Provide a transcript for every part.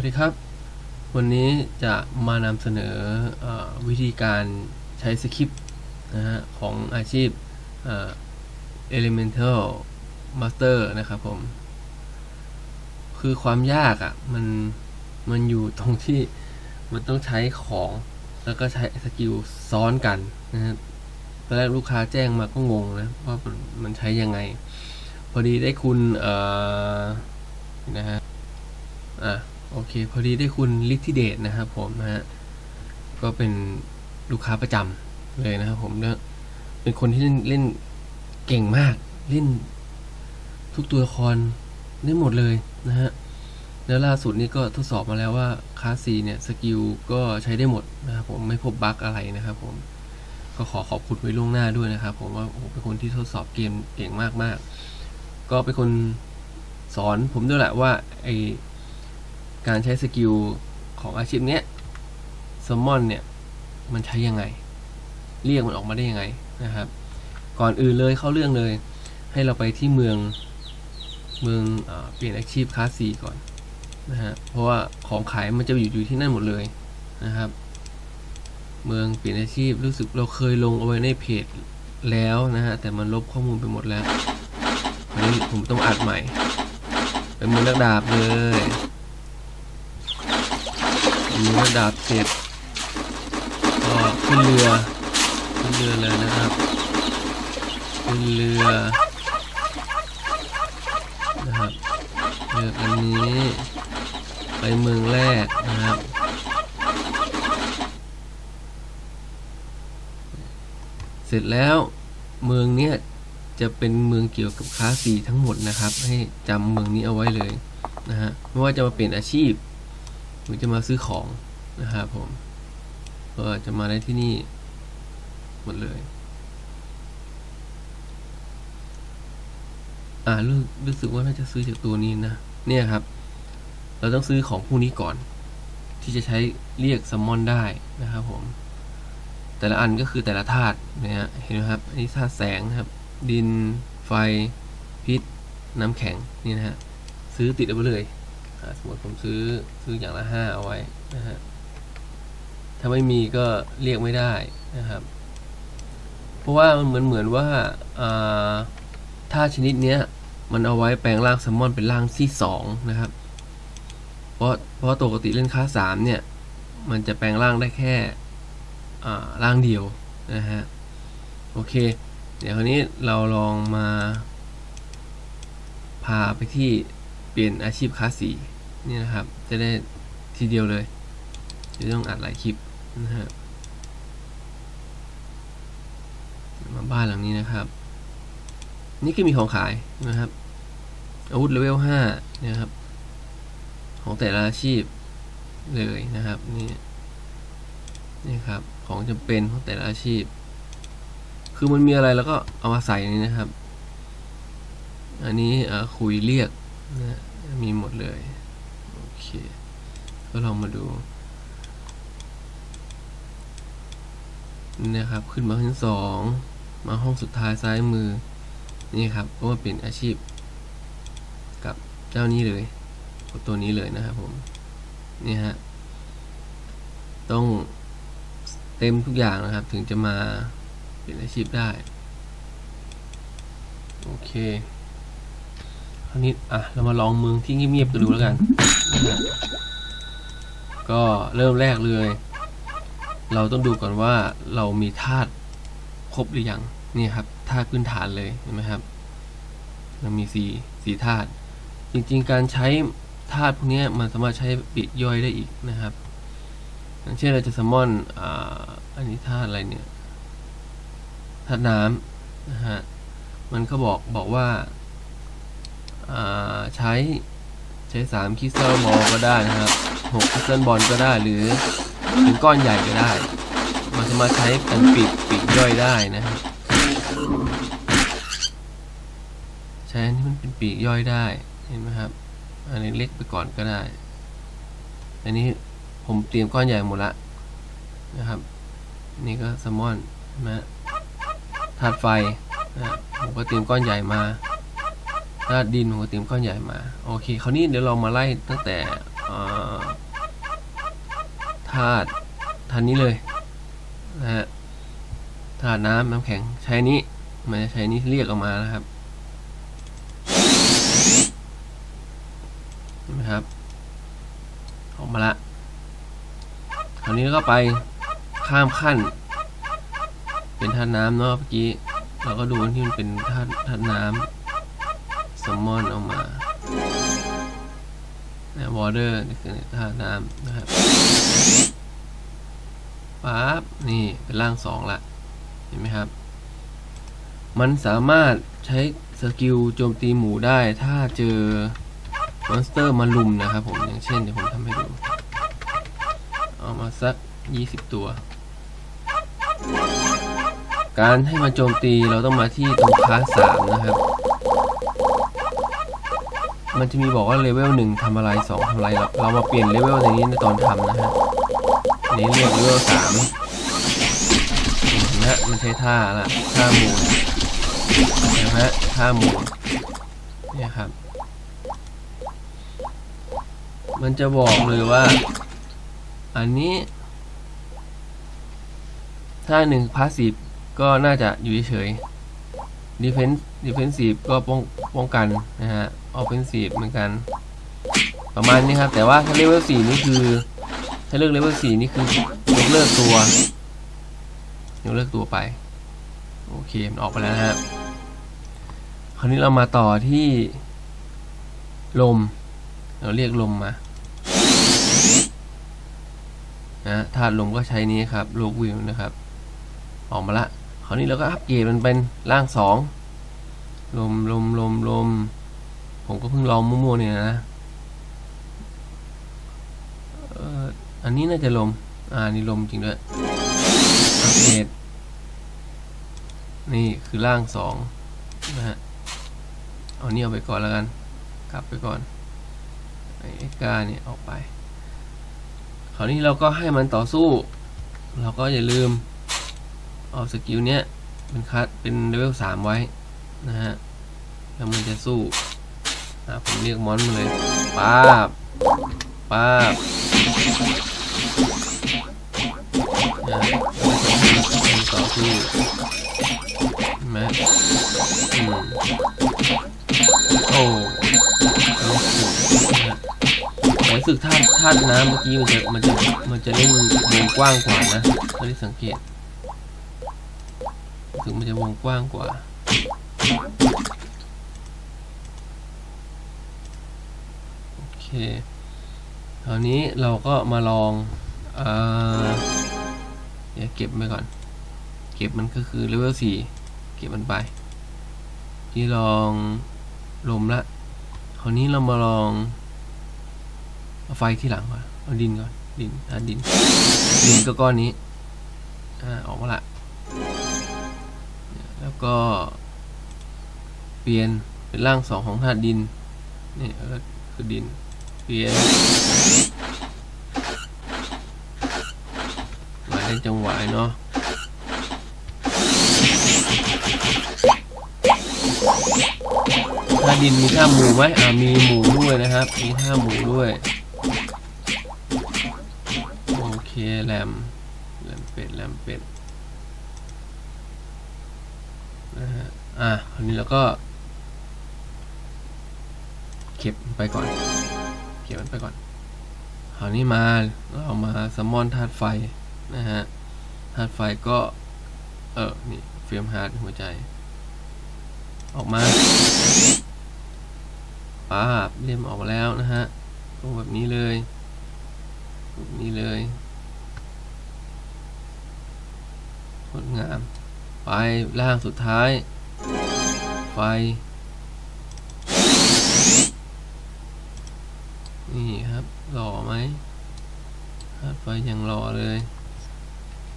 วัสดีครับ วันนี้จะมานำเสนออวิธีการใช้สคริปต์นะฮะของอาชีพ Elemental Master นะครับผม คือความยากอะ่ะมันมันอยู่ตรงที่มันต้องใช้ของแล้วก็ใช้สกิลซ้อนกันนะฮะตอนแรกลูกค้าแจ้งมาก็งงนะว่ามันมันใช้ยังไง พอดีได้คุณเอ่อนะฮะอะ โอเค พอดีได้คุณลิทธิเดชนะครับผมนะฮะก็เป็นลูกค้าประจำเลยนะครับผมเนี่ยเป็นคนที่เล่นเล่นเก่งมาก เล่นทุกตัวละครได้หมดเลยนะฮะแล้วล่าสุดนี้ก็ทดสอบมาแล้วว่าคลาสซีเนี่ยสกิลก็ใช้ได้หมดนะครับผมไม่พบบั๊กอะไรนะครับผมก็ขอขอบคุณไว้ล่วงหน้าด้วยนะครับผมว่าโอ้เป็นคนที่ทดสอบเกมเก่งมากๆ ก็เป็นคนสอนผมด้วยแหละว่าไอ การใช้สกิลของอาชีพเนี้ยซัมอนเนี่ย มันใช้ยังไง เรียกมันออกมาได้ยังไงนะครับ ก่อนอื่นเลยเข้าเรื่องเลย ให้เราไปที่เมืองเมืองอเปลี่ยนอาชีพคลาสสีก่อนนะฮะเพราะว่าของขายมันจะอยู่อยู่ที่นั่นหมดเลยนะครับ เมืองเปลี่ยนอาชีพรู้สึกเราเคยลงเอาไว้ในเพจแล้วนะฮะแต่มันลบข้อมูลไปหมดแล้วอันนี้ผมต้องอัดใหม่เป็นมือนักดาบเลย มีระดับเสร็จก็ขึ้นเรือขึ้นเรือเลยนะครับขึ้นเรือนะครับเรืออันนี้ไปเมืองแรกนะครับเสร็จแล้วเมืองเนี้ยจะเป็นเมืองเกี่ยวกับค้าสีทั้งหมดนะครับ ให้จำเมืองนี้เอาไว้เลยนะฮะไม่ว่าจะมาเปลี่ยนอาชีพ หรือจะมาซื้อของนะครับผมก็จะมาได้ที่นี่หมดเลย อ่ารู้รู้สึกว่าน่าจะซื้อจากตัวนี้นะ เนี่ยครับ เราต้องซื้อของพวกนี้ก่อน ที่จะใช้เรียกซัมมอนได้นะครับผม แต่ละอันก็คือแต่ละธาตุนะฮะเห็นไหมครับ อันนี้ธาตุแสงนะครับ ดิน ไฟ พิษ น้ำแข็ง นี่นะฮะ ซื้อติดเอาไปเลย สมมติผมซื้อซื้ออย่างละห้าเอาไว้นะฮะถ้าไม่มีก็เรียกไม่ได้นะครับ เพราะว่ามันเหมือนเหมือนว่าถ้าชนิดเนี้ยมันเอาไว้แปลงร่างแซลมอนเป็นร่างที่สองนะครับ เพราะเพราะปกติเล่นค่าสามเนี่ย มันจะแปลงร่างได้แค่ร่างเดียวนะฮะโอเค เดี๋ยวคราวนี้เราลองมาพาไปที่ เปลี่ยนอาชีพคลาสีนี่นะครับ จะได้ทีเดียวเลยจะต้องอัดหลายคลิปนะฮะมาบ้านหลังนี้นะครับ นี่ก็มีของขายนะครับอาวุธเลเวลห้าเนี่ยครับ ของแต่ละอาชีพเลยนะครับนี่นี่ครับ ของจำเป็นของแต่ละอาชีพ คือมันมีอะไรแล้วก็เอามาใส่นี้นะครับ อันนี้คุยเรียกนะ มีหมดเลย โอเค ก็ลองมาดู นะครับ ขึ้นมาชั้นสองมาห้องสุดท้ายซ้ายมือ นี่ครับ ก็มาเปลี่ยนอาชีพ กับเจ้านี้เลยกับตัวนี้เลยนะครับผม นี่ฮะ ต้องเต็มทุกอย่างนะครับ ถึงจะมาเปลี่ยนอาชีพได้ โอเค คราวนี้อะเรามาลองเมืองที่เงียบๆกันดูแล้วกัน ก็เริ่มแรกเลย เราต้องดูก่อนว่าเรามีธาตุครบหรือยังนี่ครับธาตุพื้นฐานเลยเห็นไหมครับ เรามีสี่สี่ธาตุจริงๆ การใช้ธาตุพวกนี้มันสามารถใช้ปลีกย่อยได้อีกนะครับอย่างเช่นเราจะซัมอนอ่าอันนี้ธาตุอะไรเนี่ยธาตุน้ำนะฮะมันก็บอกบอกว่า ใช้ใช้สามคริสตัลบอลก็ได้นะครับหกคริสตัลบอลก็ได้หรือเป็นก้อนใหญ่ก็ได้ มันสามาใช้เป็นปีกปีกย่อยได้นะครับใช้อันนี้มันเป็นปีกย่อยได้เห็นไหมครับ อันนี้เล็กไปก่อนก็ได้ อันนี้ผมเตรียมก้อนใหญ่หมดละนะครับ นี่ก็แซลมอนนะธาตุไฟนะผมก็เตรียมก้อนใหญ่มา ธาดินผมก็เตรียมก้อนใหญ่มา โอเค คราวนี้เดี๋ยวเรามาไล่ตั้งแต่ธาตุธาตุนี้เลยนะฮะธาตุน้ำน้ำแข็งใช้นี้มันจะใช้นี้เรียกออกมานะครับเห็นไหมครับ ออกมาละคราวนี้ก็ไปข้ามขั้น เป็นธาตุน้ำเนาะเมื่อกี้เราก็ดูที่มันเป็นธาตุธาตุน้ำ สมอนออกมาเนี่ยวอเตอร์นี่คือธาน้ำนะครับปั๊บนี่เป็นร่างสองละเห็นไหมครับ มันสามารถใช้สกิลโจมตีหมูได้ถ้าเจอมอนสเตอร์มาลุมนะครับผมอย่างเช่นเดี๋ยวผมทำให้ดู เอามาสัก 20 ตัว การให้มันโจมตีเราต้องมาที่ตรงคลาสสามนะครับ มันจะมีบอกว่าเลเวลหนึ่งทำอะไรสองทำอะไรเราเรามาเปลี่ยนเลเวลในนี้ในตอนทำนะฮะนี้เรียกเลเวลสามนะมันใช้ท่าละท่าหมูเห็นไหมฮะท่าหมูเนี่ยครับ มันจะบอกเลยว่า อันนี้ ถ้าหนึ่งพาสซีฟก็น่าจะอยู่เฉยๆ ดีเฟนส์ดีเฟนซีฟก็ป้องป้องกันนะฮะออฟเฟนซีฟเหมือนกัน ประมาณนี้ครับ แต่ว่าถ้าเลเวลสี่นี่คือ ถ้าเลือกเลเวลสี่นี่คือยกเลิกตัวยกเลิกตัวไป โอเค มันออกไปแล้วนะฮะคราวนี้เรามาต่อที่ลม เราเรียกลมมานะธาตุลมก็ใช้นี้ครับ โลกวิวนะครับ ออกมาละ คราวนี้เราก็อัปเกรดมันเป็นร่างสอง ลมลมลมลมผมก็เพิ่งลองมั่วๆเนี่ยนะอันนี้น่าจะลม อ่านี่ลมจริงด้วยอัปเกรดนี่คือร่างสองนะฮะ เอานี่เอาไปก่อนแล้วกัน กลับไปก่อนไอ้เอ็กกาเนี่ยออกไป คราวนี้เราก็ให้มันต่อสู้ เราก็อย่าลืม เอาสกิลเนี้ยเป็นคัดเป็นเลเวลสามไว้ นะฮะแล้วมันจะสู้อะผมเรียกมอนมาเลยป้าบป้าบนะมันต่อสู้เห็นไหมอืมโอ้ลูกสุดนะฮะแต่รู้สึกธาตุธาตุน้ำเมื่อกี้มันจะมันจะมันจะเล่นวงกว้างกว่านะไม่ได้สังเกตรู้สึกมันจะวงกว้างกว่า โอเคคราวนี้เราก็มาลองเอ่อเดี๋ยวเก็บไว้ก่อน เก็บมันก็คือเลเวลสี่เก็บมันไป ที่ลองลมละคราวนี้เรามาลองเอาไฟที่หลังก่อนเอาดินก่อนดินอ่าดิน ดินก็ก้อนนี้อ่าออกมาละแล้วก็ เปลี่ยนเป็นร่างสองของธาตุดินนี่เออคือดิน เปลี่ยนมาได้จังหวะเนาะท่าดินมีท่าหมูไหมอ่ามีหมูด้วยนะครับ มีท่าหมูด้วย โอเคแรมแรมเป็ดแรมเป็ดนะฮะอะคราวนี้เราก็ เก็บไปก่อน เก็บมันไปก่อนคราวนี้มาเรามาสมอนธาตุไฟนะฮะธาตุไฟก็ เออนี่เฟรมฮาร์ดหัวใจ ออกมาป้าบเล่มออกมาแล้วนะฮะตรงแบบนี้เลยแบบนี้เลยงดงาม ไปล่างสุดท้าย ไฟ นี่ครับ หล่อไหมธาตุไฟยังหล่อเลย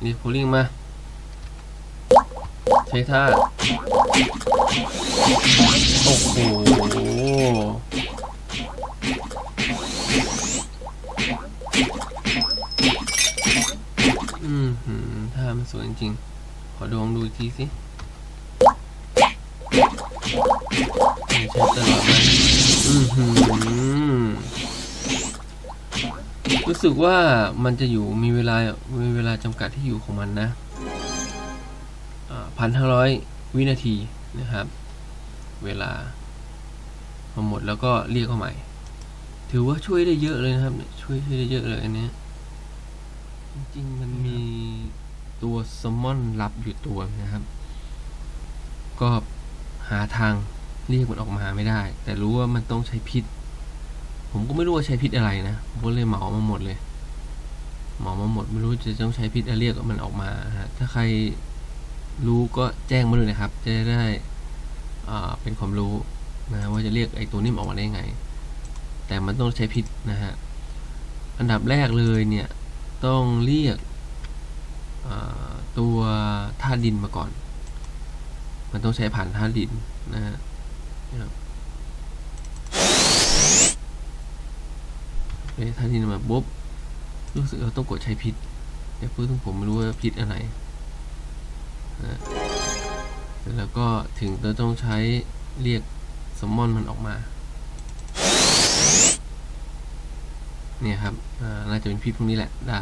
นี่คูลิ่งมาใช้ท่า โอ้โหอืมท่ามันสวยจริงๆขอดวงดูทีสิใช้ตลอดไหมอืม รู้สึกว่ามันจะอยู่มีเวลามีเวลาจำกัดที่อยู่ของมันนะพันห้าร้อยวินาทีนะครับ เวลาพอหมดแล้วก็เรียกเข้าใหม่ ถือว่าช่วยได้เยอะเลยนะครับ ช่วยช่วยได้เยอะเลยอันเนี้ยจริงๆมันมีตัวแซลมอนรับอยู่ตัวนะครับ ก็หาทางเรียกมันออกมาไม่ได้ แต่รู้ว่ามันต้องใช้พิษ ผมก็ไม่รู้ว่าใช้พิษอะไรนะผมก็เลยเหมามาหมดเลยเหมามาหมดไม่รู้จะต้องใช้พิษอะไรเรียกมันออกมาฮะถ้าใครรู้ก็แจ้งมาเลยนะครับ จะได้อ่าเป็นความรู้นะว่าจะเรียกไอ้ตัวนี้ออกมาได้ยังไง แต่มันต้องใช้พิษนะฮะอันดับแรกเลยเนี่ยต้องเรียกตัวธาตุดินมาก่อน มันต้องใช้ผ่านธาตุดินนะฮะ นะครับเอ้ยธาตุดินมาปุ๊บรู้สึกเราต้องกดใช้พิษแต่เพื่อนผมไม่รู้ว่าพิษอะไรนะแล้วก็ถึงเราต้องใช้เรียกสมมอนมันออกมาเนี่ยครับน่าจะเป็นพิษพวกนี้แหละได้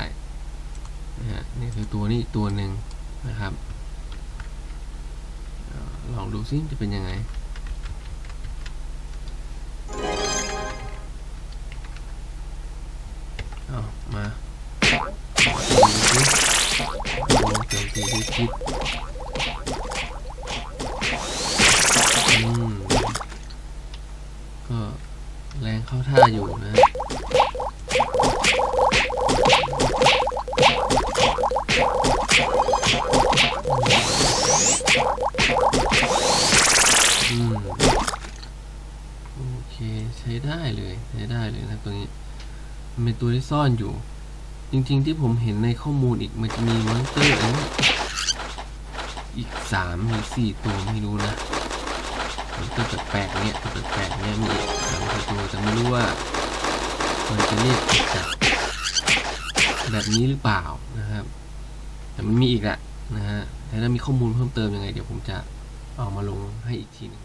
นะฮะนี่คือตัวนี้ตัวหนึ่งนะครับลองดูซิจะเป็นยังไง เอามาดูสิลองเสียงตีด้วยพิษ ตัวที่ซ่อนอยู่ จริงๆที่ผมเห็นในข้อมูลอีกมันจะมีมอนสเตอร์อันนี้อีกสามหรือสี่ตัวไม่รู้นะมอนสเตอร์แปลกๆเนี่ยแปลกๆเนี่ยมีอีกสามตัวแต่ไม่รู้ว่า มันจะเรียกจากแบบนี้หรือเปล่านะครับ แต่มันมีอีกแหละนะฮะถ้ามีข้อมูลเพิ่มเติมยังไง เดี๋ยวผมจะเอามาลงให้อีกทีหนึง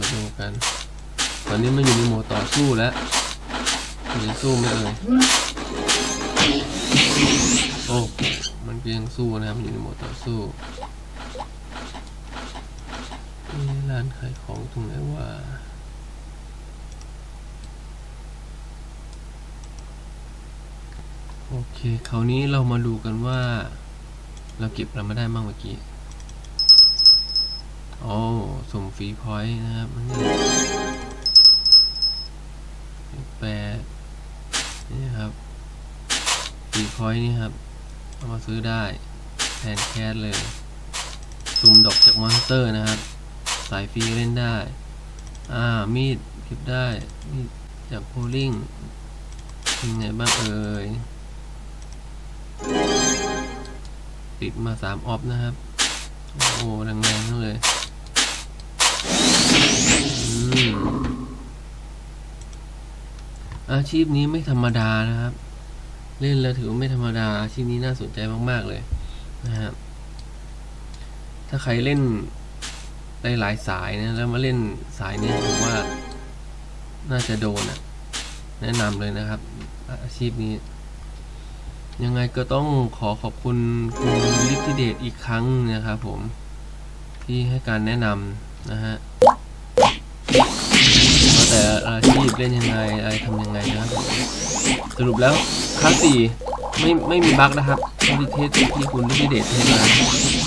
มาดูกัน ตอนนี้มันอยู่ในโหมดต่อสู้แล้วมันจะสู้ไหมเอ่ยโอ้มันก็ยังสู้นะครับมันอยู่ในโหมดต่อสู้มีร้านขายของตรงไหนว่าโอเคคราวนี้เรามาดูกันว่า เราเก็บอะไมาได้บ้างเมื่อกี้โอ้สุ่มฟรีพอยต์นะครับ ปดนี่ครับฟรีพอยต์นี่ครับ เอามาซื้อได้แทนแคสเลยสุ่มดอกจากมอนสเตอร์นะครับ สายฟรีเล่นได้ อ่า มีดเก็บได้ มีดจากโพลิงเป็นไงบ้างเอ่ย ติดมาสามออฟนะครับ โอ้โหแรงๆทั้งเลย อืม อาชีพนี้ไม่ธรรมดานะครับ เล่นแล้วถือว่าไม่ธรรมดา อาชีพนี้น่าสนใจมาก ๆ เลยนะครับถ้าใครเล่นได้หลายสายนะแล้วมาเล่นสายนี้ผมว่าน่าจะโดนอะแนะนำเลยนะครับ อาชีพนี้ ยังไงก็ต้องขอขอบคุณคุณลิทธิเดชอีกครั้งนะครับผมที่ให้การแนะนำนะฮะ แต่อาชีพเล่นยังไงอะไรทำยังไงนะครับสรุปแล้วคลาสสี่ไม่ไม่มีบั๊กนะครับที่เทสที่คุณทธิเดชเทสมา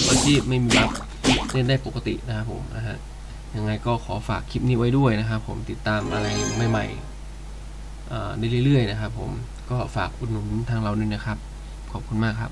อาชีพไม่มีบั๊กเล่นได้ปกตินะครับผมนะฮะยังไงก็ขอฝากคลิปนี้ไว้ด้วยนะครับผมติดตามอะไรใหม่ๆได้เรื่อยๆนะครับผมก็ฝากอุดหนุนทางเราด้วยนะครับ ขอบคุณมากครับ